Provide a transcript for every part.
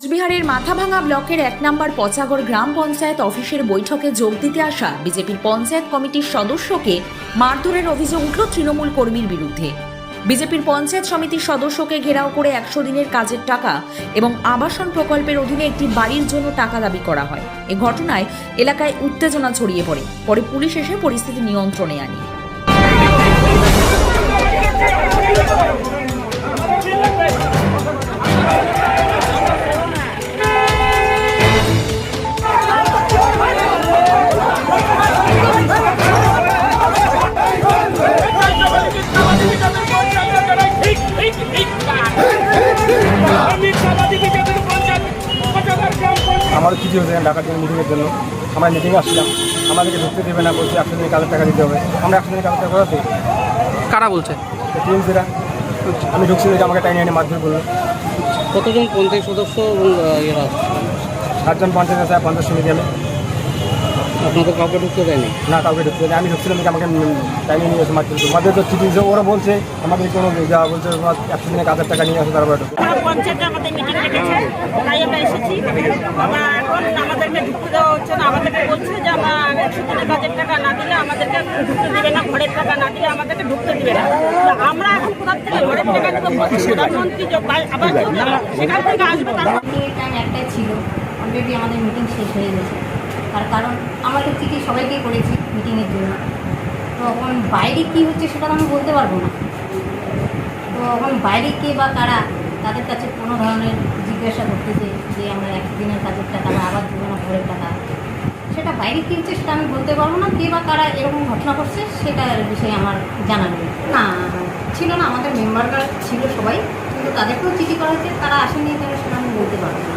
কোচবিহারের মাথাভাঙা ব্লকের এক নম্বর পচাগড় গ্রাম পঞ্চায়েত অফিসের বৈঠকে যোগ দিতে আসা বিজেপির পঞ্চায়েত কমিটির সদস্যকে মারধরের অভিযোগ উঠল তৃণমূল কর্মীর বিরুদ্ধে। বিজেপির পঞ্চায়েত সমিতির সদস্যকে ঘেরাও করে একশো দিনের কাজের টাকা এবং আবাসন প্রকল্পের অধীনে একটি বাড়ির জন্য টাকা দাবি করা হয়। এ ঘটনায় এলাকায় উত্তেজনা ছড়িয়ে পড়ে। পরে পুলিশ এসে পরিস্থিতি নিয়ন্ত্রণে আনে। কিছু হয়েছে ঢাকার জন্য মিটিংয়ের জন্য। আমরা মিটিংয়ে আসলাম আমাদেরকে ঢুকতে দেবে না বলছে একশো দিনের কাজের টাকা দিতে হবে। আমরা একশো দিনের কাজের টাকা করাতে কারা বলছে? টিএমসিরা আমি ঢুকছি যে আমাকে টাইম এনে মারধর করল। কতজন পঞ্চায়েত সদস্য এবং চারজন পঞ্চায়েত আছে? সাতজন পঞ্চায়েত আছে পঞ্চাশ সমিতি আমি আপনাদের কাউকে ঢুকতে দেয়নি? না কাউকে ঢুকতে দেয়নি। আমি ঢুকছিলাম দেখে আমাকে টাইনে নিয়ে এসে করল আমাদের তো চিঠি দিয়েছে, ওরা বলছে আমাদের কোনো যাওয়া বলছে একশো দিনের কাজের টাকা নিয়ে আসে তারপরে আমরা পঞ্চায়েতে আমাদের মিটিং ডেকেছে তাই আমরা এসেছি। আবার এখন আমাদেরকে ঢুকতে দেওয়া হচ্ছে না। আমাদেরকে বলছে যে আমরা একশো দিনের কাজের টাকা না দিলে আমাদেরকে ঢুকতে দিবে না ঘরের টাকা না দিলে আমাদেরকে ঢুকতে দিবে না। আমরা এখন কোথার থেকে ঘরের টাকা দেবো প্রধানমন্ত্রী যে বা- আবাস যোজনা সেখান থেকে আসবে তার এই ছিল। অলরেডি আমাদের মিটিং শেষ হয়ে গেছে। তার কারণ আমরা তো চিঠি সবাইকেই করেছি মিটিংয়ের জন্য। তো এখন বাইরে কী হচ্ছে সেটা আমি বলতে পারব না। তো এখন বাইরে কে বা কারা তাদের কাছে কোনো ধরনের জিজ্ঞাসা করতেছে যে আমরা একদিনের কাজের টাকা বা আবার দেবো না ভোরের টাকা। সেটা বাইরে কী হচ্ছে সেটা আমি বলতে পারব না। কে বা কারা এরকম ঘটনা করছে সেটার বিষয়ে আমার জানা নেই। না, ছিল না, আমাদের মেম্বাররা ছিল সবাই, কিন্তু তাদেরকেও চিঠি করা হয়েছে, তারা আসেনি তারা সেটা আমি বলতে পারব না।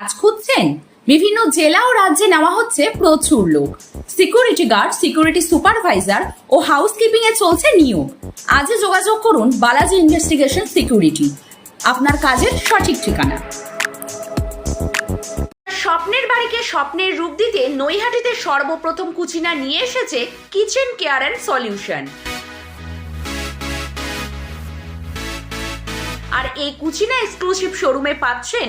কাজ খুঁজছেন বিভিন্ন জেলা ও রাজ্যে নেওয়া হচ্ছে প্রচুর লোক। সিকিউরিটি গার্ড সিকিউরিটি সুপারভাইজার ও হাউসকিপিং এ চলছে নিয়োগ। আজই যোগাযোগ করুন বালাজি ইনভেস্টিগেশন সিকিউরিটি আপনার কাজের সঠিক ঠিকানা। স্বপ্নের বাড়িকে স্বপ্নের রূপ দিতে নৈহাটিতে সর্বপ্রথম কুচিনা নিয়ে এসেছে কিচেন কেয়ার অ্যান্ড সলিউশন আর এই কুচিনা এক্সক্লুসিভ শোরুমে পাচ্ছেন